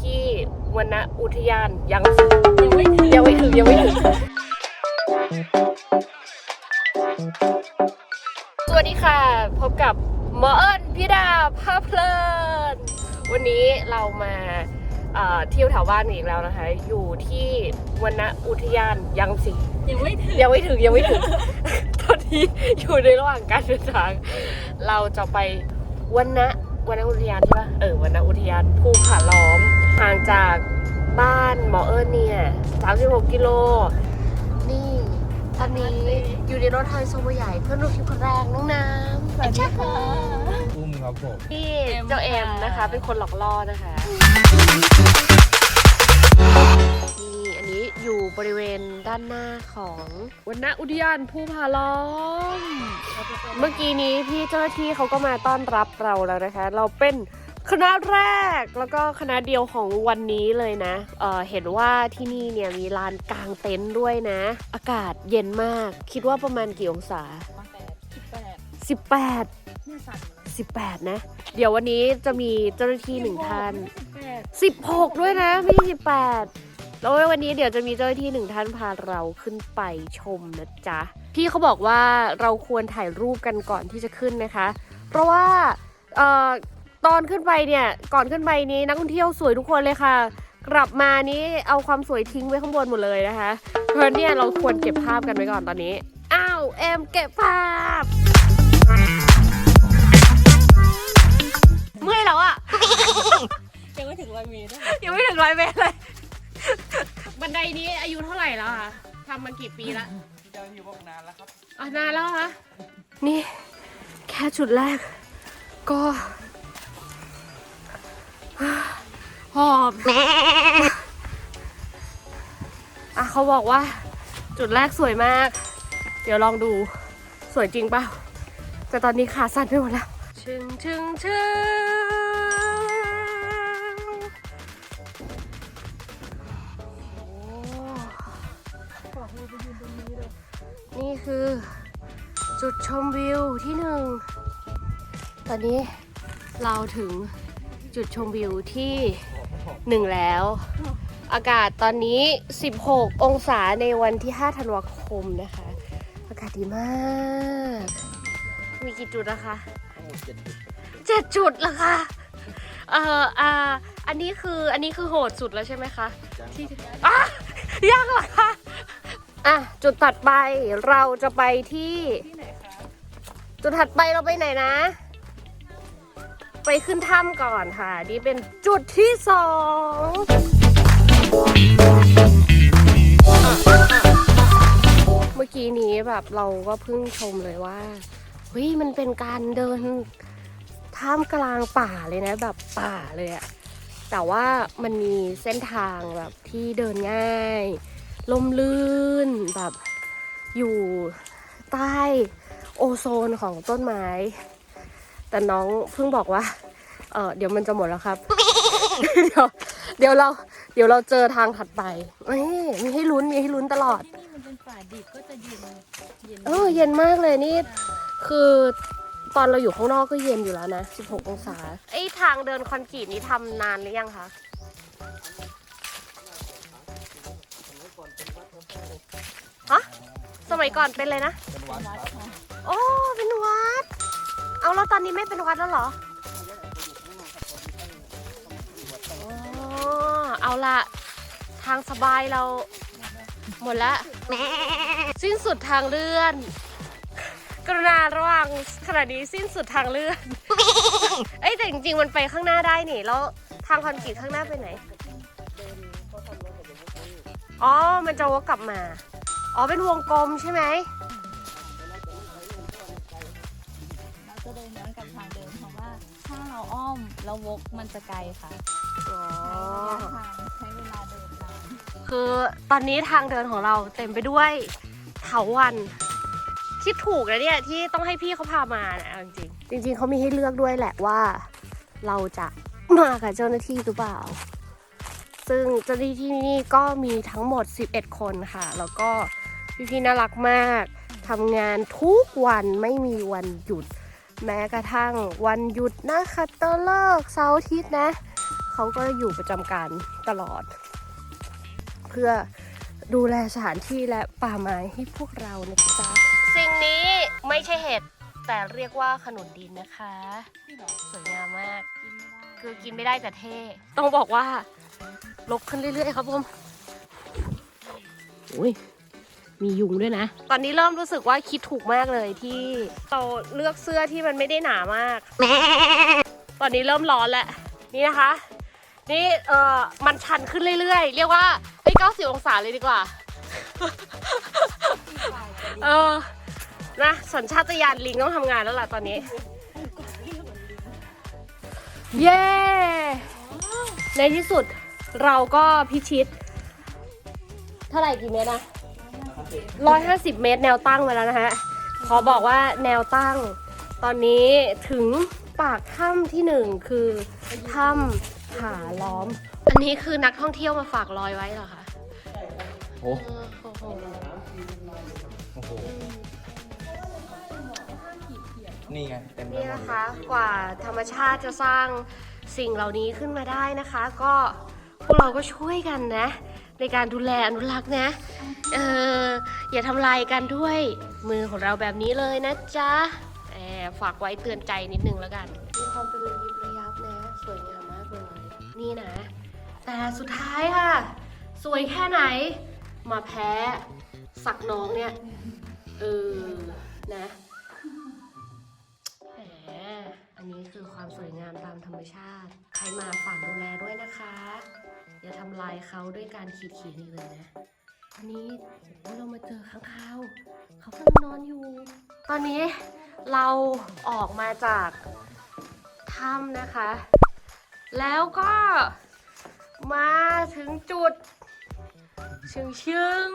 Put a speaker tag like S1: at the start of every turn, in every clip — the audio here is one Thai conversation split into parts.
S1: ที่วนอุทยานยัง
S2: ยังไม่ถึง
S1: ยังไม่ถึงยังไม่ถึงสวัสดีค่ะ พบกับหมอเอิญพิดาภาเพลิน วันนี้เรามาเอ่อเที่ยวแถวบ้านอีกแล้วนะคะ อยู่ที่วนอุทยานยังสิ
S2: ยังไม่ถึง
S1: ยังไม่ถึงยังไม่ถึงตอนนี้อยู่ในระหว่างการเดินทาง เราจะไปวันนะวันนะอุทยานใช่ปะเออวันนะอุทยานภูผาล้อม ห่างจากบ้านหมอเอิญเนี่ย 36 กิโล นี่ตอนนี้อยู่ในรถไฮโซเบอร์ใหญ่เพื่อนรูปคิวคนแรกน้องน้ำ
S2: สวัสดีค่ะ
S3: อุ้มครับผม
S1: นี่
S2: เอ็ม
S1: เจ้าเอ็ม
S2: ค่ะ
S1: นะคะ เป็นคนหลอกล่อนะคะนี่อันนี้อยู่บริเวณด้านหน้าของวันณอุทยานภูผาล้อม เมื่อกี้นี้พี่เจ้าหน้าที่เขาก็มาต้อนรับเราแล้วนะคะ เราเป็น คณะแรกแล้วก็คณะเดียวของวันนี้เลยนะเอ่อเห็นว่าที่นี่เนี่ยมีลานกลางเต็นท์ด้วยนะ อากาศเย็นมาก คิดว่าประมาณกี่องศา
S2: มาแปดสิบแปด
S1: 18
S2: เนี่ยสั่น
S1: 18 นะ เดี๋ยววันนี้จะมีเจ้าหน้าที่หนึ่งท่าน
S2: สิบแปด
S1: 16 ด้วยนะไม่ใช่18 แล้ววันนี้เดี๋ยวจะมีเจ้าหน้าที่หนึ่งท่านพาเราขึ้นไปชมนะจ๊ะ พี่เขาบอกว่าเราควรถ่ายรูปกันก่อนที่จะขึ้นนะคะ เพราะว่าเอ่อ ตอนขึ้นไปเนี่ยก่อนขึ้นไปนี้นักท่องเที่ยวสวยทุกคนเลยค่ะ กลับมานี้เอาความสวยทิ้งไว้ข้างบนหมดเลยนะคะเพราะฉะนั้นเนี่ยเราควรเก็บภาพกันไว้ก่อนตอนนี้อ้าวเอ็มเก็บภาพ เมื่อยแล้วอะ
S2: ยังไม่ถึงร้อยเมตรด้วย
S1: ยังไม่ถึงร้อยเมตรเลย บันไดนี้อายุเท่าไหร่แล้วคะทำมากี่ปีละ
S3: เจ้าที่บอกนานแล้วครับ
S1: อะนานแล้วคะนี่แค่จุดแรกก็ หอบแม่อะเขาบอกว่า จุดแรกสวยมาก เดี๋ยวลองดูสวยจริงเปล่า แต่ตอนนี้ขาสั่นไปหมดแล้ว ชึงชึงชึงโอ้นี่คือ จุดชมวิวที่หนึ่ง ตอนนี้เราถึง จุดชมวิวที่หนึ่งแล้ว อากาศตอนนี้ 16 องศาในวันที่ 5 ธันวาคมนะคะ อากาศดีมาก มีกี่จุดนะคะ
S3: ทั้งหมดเจ็ดจุด
S1: เจ็ดจุดเหรอคะเอ่ออ่าอันนี้คืออันนี้คือโหดสุดแล้วใช่ไหมคะที่อะยังเหรอคะอะจุดถัดไปเราจะไปที่
S2: ที่ไหนคะ
S1: จุดถัดไปเราไปไหนนะ ไปขึ้นถ้ำก่อนค่ะ นี่เป็นจุดที่สองเมื่อกี้นี้แบบเราก็เพิ่งชมเลยว่าเฮ้ยมันเป็นการเดินท่ามกลางป่าเลยนะแบบป่าเลยอะแต่ว่ามันมีเส้นทางแบบที่เดินง่ายลมลื่นแบบอยู่ใต้โอโซนของต้นไม้ แต่น้องเพิ่งบอกว่า เออเดี๋ยวมันจะหมดแล้วครับ เดี๋ยวเดี๋ยวเรา เดี๋ยวเราเจอทางถัดไปเอ้ยมีให้ลุ้นมีให้ลุ้นตลอด
S2: ที่นี่มันเป็นป่าดิบก็จะเย็นเย็น
S1: เออเย็นมากเลยนี่ คือตอนเราอยู่ข้างนอกก็เย็นอยู่แล้วนะ 16 องศาไอ้ทางเดินคอนกรีตนี้ทำนานหรือยังคะ ฮะ สมัยก่อนเป็นเลยนะ
S3: เป็นวัด
S2: วัด
S3: ครับ
S2: ค่ะ
S1: โอ้ เป็นวัด เอาแล้วตอนนี้ไม่เป็นวัดแล้วเหรออ๋อเอาละทางสบายเรา หมดละสิ้นสุดทางเลื่อน กรุณาระวังขณะนี้สิ้นสุดทางเลื่อน เอ้ยแต่จริงๆมันไปข้างหน้าได้นี่ แล้วทางคอนกรีตข้างหน้าไปไหน อ๋อ มันจะวกกลับมา อ๋อ เป็นวงกลมใช่ไหม
S2: เราอ้อมแล้ววกมันจะไกลค่ะ
S1: อ๋อ
S2: ใช้ทางใช้เวลาเดินนาน
S1: คือตอนนี้ทางเดินของเราเต็มไปด้วยเถาวันคิดถูกนะเนี่ยที่ต้องให้พี่เขาพามานะเอาจริงๆจริง ๆเขามีให้เลือกด้วยแหละว่า เราจะมากับเจ้าหน้าที่หรือเปล่า ซึ่งเจ้าหน้าที่ที่นี่ก็มีทั้งหมด 11 คนค่ะ แล้วก็พี่ๆน่ารักมากทำงานทุกวันไม่มีวันหยุด แม้กระทั่งวันหยุดนะคะตะเลิกษ์เสาร์อาทิตย์นะ เขาก็อยู่ประจำการตลอด เพื่อดูแลสถานที่และป่าไม้ให้พวกเรานะจ๊ะสิ่งนี้ไม่ใช่เห็ด แต่เรียกว่าขนุนดินนะคะ สวยงามมาก คือกินไม่ได้แต่เท่ ต้องบอกว่าลกขึ้นเรื่อยๆครับผมอุ้ย มียุงด้วยนะ ตอนนี้เริ่มรู้สึกว่าคิดถูกมากเลยที่เราเลือกเสื้อที่มันไม่ได้หนามาก ตอนนี้เริ่มร้อนแล้วนี่นะคะ นี่เออมันชันขึ้นเรื่อยๆ เรียกว่าเฮ้ย90องศาเลยดีกว่า เออนะสัญชาตญาณลิงต้องทำงานแล้วล่ะตอนนี้ เย้ ในที่สุดเราก็พิชิต เท่าไหร่กี่เมตรนะ 150 เมตรแนวตั้งไปแล้วนะฮะ ขอบอกว่าแนวตั้ง ตอนนี้ถึงปากถ้ำที่หนึ่งคือถ้ำผาล้อม อันนี้คือนักท่องเที่ยวมาฝากรอยไว้เหรอคะ
S3: โอ้
S1: เออโอ้โห
S3: โอ้โหนี่ไงเต็มไป
S1: นี่
S3: หมด
S1: นะ
S3: เลย
S1: คะ กว่าธรรมชาติจะสร้างสิ่งเหล่านี้ขึ้นมาได้นะคะ ก็พวกเราก็ช่วยกันนะ ในการดูแลอนุรักษ์นะ เอออย่าทำลายกันด้วย มือของเราแบบนี้เลยนะจ๊ะแอบฝากไว้เตือนใจนิดนึงแล้วกัน มีความเป็นระยิบระยับนะ สวยงามมากเลย นี่นะ แต่สุดท้ายค่ะ สวยแค่ไหน มาแพ้สักน้องเนี่ย เออ นะแหมอันนี้คือความสวยงามตามธรรมชาติ ใครมาฝากดูแลด้วยนะคะ อย่าทำลายเขาด้วยการขีดเขียนอีกเลยนะ อันนี้เรามาเจอข้างคาวเขากำลังนอนอยู่ ตอนนี้เราออกมาจากถ้ำนะคะ แล้วก็มาถึงจุดชึงชึง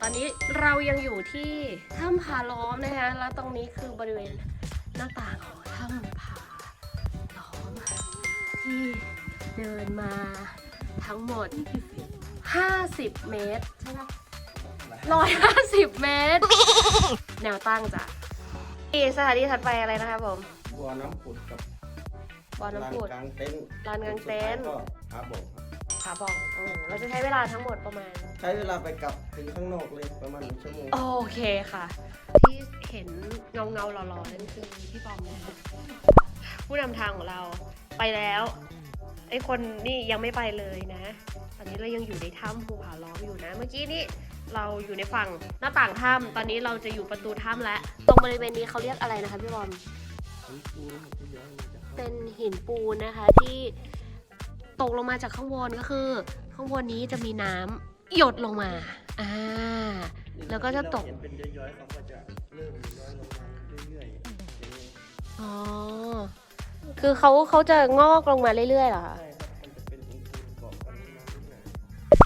S1: ตอนนี้เรายังอยู่ที่ถ้ำผาล้อมนะคะ แล้วตรงนี้คือบริเวณหน้าต่างของถ้ำผาล้อมที่เดินมาทั้งหมด 50 เมตรใช่ไหมร้อยห้าสิบเมตร แนวตั้งจ้ะที่สถานที่ถัดไปอะไรนะคะผม
S4: บัวน้ำผุดกับ
S1: บอลน้ำพุด
S4: ลานกลางเต็นท์
S1: ลานกลางเต็นท์
S4: สุดท้ายก็ผาบ่องครับ
S1: ขาบอกโอ้เราจะใช้เวลาทั้งหมดประมาณ
S4: ใช้เวลาไปกลับถึงข้างนอกเลยประมาณหนึ่งชั่วโมง
S1: โอเคค่ะ ที่เห็นเงาเงาๆหล่อๆนั่นคือพี่ปอมนะคะผู้นำทางของเราไปแล้ว ไอคนนี่ยังไม่ไปเลยนะ ตอนนี้เรายังอยู่ในถ้ำภูผาล้อมอยู่นะ เมื่อกี้นี่เราอยู่ในฝั่งหน้าต่างถ้ำตอนนี้เราจะอยู่ประตูถ้ำแล้ว ตรงบริเวณนี้เขาเรียกอะไรนะคะพี่บอม เป็นหินปูนนะคะที่ตกลงมาจากข้างบนก็คือ ข้างบนนี้จะมีน้ำหยดลงมา อ่า แล้วก็จะตก
S4: เห็นเป็นย้อยๆเขาก็จะเริ่มย้อยลงมาเรื่อยๆอย่างนี้
S1: อ๋อ คือเขาเขาจะงอกลงมาเรื่อยๆเหรอคะ
S4: ใช่ครับมันจะเป็นหินปูนเกาะกันมาเรื่อย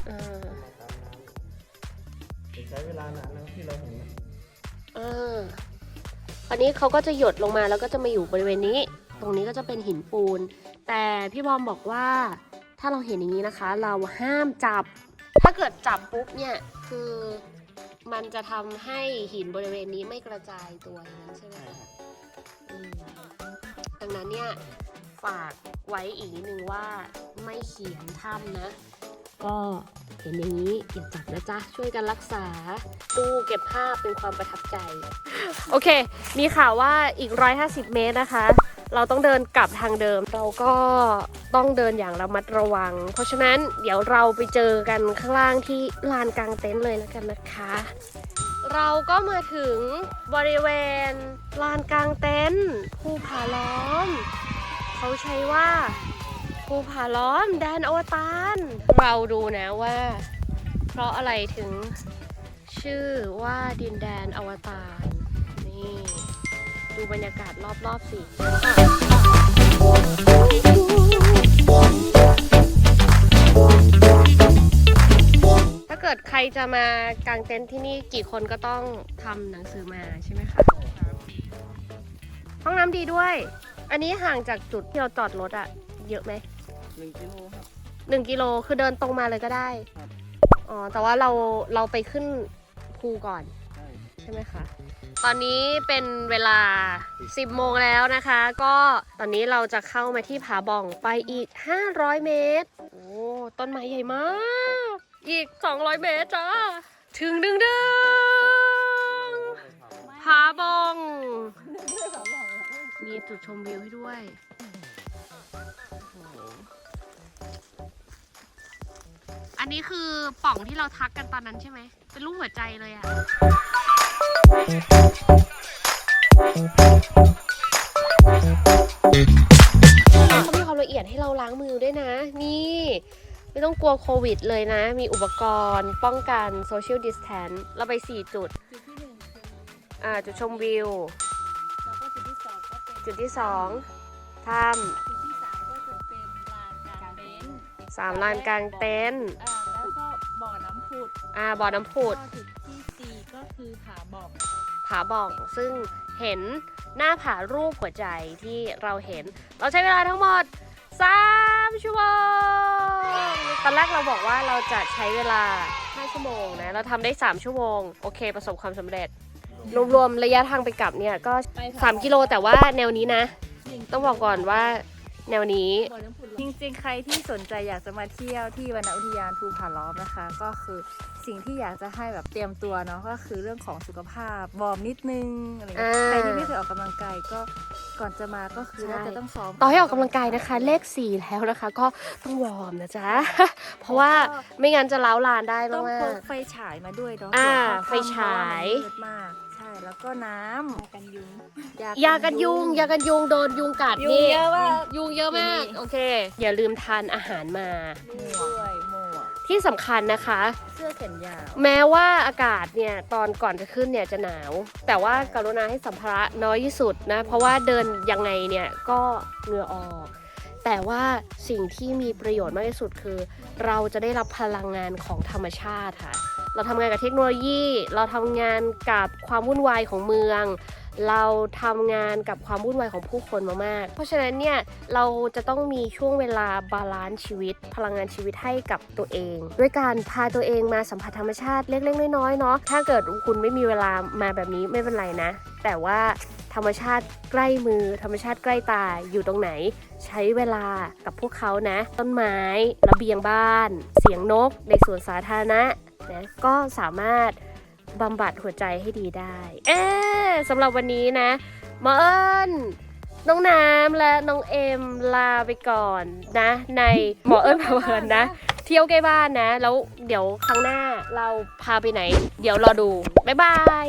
S1: อ่า
S4: ๆมาตามน้ำจะใช้เวลานานนะที่เราเห็นนะ
S1: อ่าคราวนี้เขาก็จะหยดลงมาแล้วก็จะมาอยู่บริเวณนี้ ตรงนี้ก็จะเป็นหินปูน แต่พี่บอมบอกว่าถ้าเราเห็นอย่างนี้นะคะ เราห้ามจับ ถ้าเกิดจับปุ๊บเนี่ยคือมันจะทำให้หินบริเวณนี้ไม่กระจายตัวอย่างนั้นใช่ไหมคะอืม ดังนั้นเนี่ยฝากไว้อีกนิดนึงว่าไม่เขียนถ้ำนะ ก็เห็นอย่างนี้อย่าจับนะจ๊ะ ช่วยกันรักษาตู้เก็บภาพเป็นความประทับใจ โอเค มีข่าวว่าอีก 150 เมตรนะคะ เราต้องเดินกลับทางเดิม เราก็ต้องเดินอย่างระมัดระวัง เพราะฉะนั้นเดี๋ยวเราไปเจอกันข้างล่างที่ลานกลางเต็นท์เลยแล้วกันนะคะ เราก็มาถึงบริเวณลานกลางเต็นท์ภูผาล้อม เขาใช้ว่าภูผาล้อมแดนอวตารเราดูนะว่า เพราะอะไรถึงชื่อว่าดินแดนอวตารนี่ ดูบรรยากาศรอบๆสิ เกิดใครจะมากางเต็นท์ที่นี่กี่คนก็ต้องทำหนังสือมาใช่ไหมคะ ห้องน้ำดีด้วย อันนี้ห่างจากจุดที่เราจอดรถอะเยอะไหม
S4: หนึ่งกิโลครับ
S1: หนึ่งกิโลคือเดินตรงมาเลยก็ได้
S4: ครับ
S1: อ๋อ แต่ว่าเราเราไปขึ้นภูก่อน
S4: ใช่
S1: ใช่ไหมคะ ตอนนี้เป็นเวลา 10 โมงแล้วนะคะ ก็ตอนนี้เราจะเข้ามาที่ผาบ่องไปอีก 500 เมตร โอ้ ต้นไม้ใหญ่มาก อีก 200 เมตรจ้า ถึงดึงดึงผาบองมีจุดชมวิวให้ด้วยอันนี้คือป่องที่เราทักกันตอนนั้นใช่ไหม เป็นรูปหัวใจเลยอะเขามีความละเอียดให้เราล้างมือด้วยนะ นี่ ไม่ต้องกลัวโควิดเลยนะ มีอุปกรณ์ป้องกันโซเชียลดิสแทนเราไป 4 จุด
S2: จุดที่หนึ่งคือ
S1: อ่าจุดชมวิว
S2: แล้วก็จุดที่สองก็เป็น
S1: จุดที่ 2ถ้
S2: จุดที่สามก็จะเป็นลานกลางเต็นท์ำ
S1: สามลานกลางเต็นท์
S2: อ่าแล้วก็บ่อน้ำผุด
S1: อ่าบ่อน้ำผุด
S2: ก็จุดที่สี่ก็คือผาบ่อง
S1: ผาบ่อง ซึ่งเห็นหน้าผารูปหัวใจที่เราเห็น เราใช้เวลาทั้งหมด 3 ชั่วโมง ตอนแรกเราบอกว่าเราจะใช้เวลา 5 ชั่วโมงนะ เราทำได้ 3 ชั่วโมง โอเค ประสบความสำเร็จ รวมๆ ระยะทางไปกลับเนี่ยก็
S2: ไปผา
S1: 3กิโลแต่ว่าแนวนี้นะ ต้องบอกก่อนว่าแนวนี้
S2: บ่อน้ำผุด
S5: จริงๆ ใครที่สนใจอยากจะมาเที่ยวที่วรรณอุทยานภูผาล้อมนะคะ ก็คือสิ่งที่อยากจะให้แบบเตรียมตัวเนาะก็คือเรื่องของสุขภาพวอร์มนิดนึงอะไรอย่างเงี้ย
S1: อ่า
S5: ใครที่ไม่เคยออกกำลังกายก็ก่อนจะมาก็คือ
S1: ใช่
S5: น่าจะต้องซ้อม
S1: ต่อให้ออกกำลังกายนะคะ เลข4แล้วนะคะ ก็ต้องวอร์มนะจ๊ะ เพราะว่าไม่งั้นจะล้าวลานได้
S5: ต้อง
S1: มา
S5: พ
S1: ก
S5: ก ไฟฉายมาด้วยเนาะ
S1: อ่า
S5: เผื่อ
S1: ไฟฉาย
S5: เพระว่มันมืดมากใช่ แล้วก็น้ำ
S2: กันยุง
S1: ๆยากันยุงยากันยุงโดนยุงกัด
S5: ยุง
S1: นี่
S5: เยอะมาก
S1: ยุงเยอะมาก
S5: ที่นี่
S1: โอเค อย่าลืมทานอาหารมา
S5: ด้วยหมวก
S1: ที่สำคัญนะคะ
S5: เสื้อแขนยาว
S1: แม้ว่าอากาศเนี่ยตอนก่อนจะขึ้นเนี่ยจะหนาว แต่ว่ากรุณาให้สัมภาระน้อยที่สุดนะ เพราะว่าเดินยังไงเนี่ยก็เหงื่อออก แต่ว่าสิ่งที่มีประโยชน์มากที่สุดคือ เราจะได้รับพลังงานของธรรมชาติค่ะ เราทำงานกับเทคโนโลยี เราทำงานกับความวุ่นวายของเมือง เราทำงานกับความวุ่นวายของผู้คนมามาก เพราะฉะนั้นเนี่ยเราจะต้องมีช่วงเวลาบาลานซ์ชีวิต พลังงานชีวิตให้กับตัวเอง ด้วยการพาตัวเองมาสัมผัสธรรมชาติเล็กๆน้อยๆเนาะถ้าเกิดคุณไม่มีเวลามาแบบนี้ไม่เป็นไรนะ แต่ว่าธรรมชาติใกล้มือ ธรรมชาติใกล้ตาอยู่ตรงไหน ใช้เวลากับพวกเขานะ ต้นไม้ ระเบียงบ้าน เสียงนก ในสวนสาธารณะ นะก็สามารถบำบัดหัวใจให้ดีได้ เอ๊ะสำหรับวันนี้นะหมอเอิญน้องน้ำและน้องเอ็มลาไปก่อนนะ ในหมอเอิญพาเพลินนะ เที่ยวใกล้บ้านนะ แล้วเดี๋ยวครั้งหน้าเราพาไปไหน เดี๋ยวรอดู บ๊ายบาย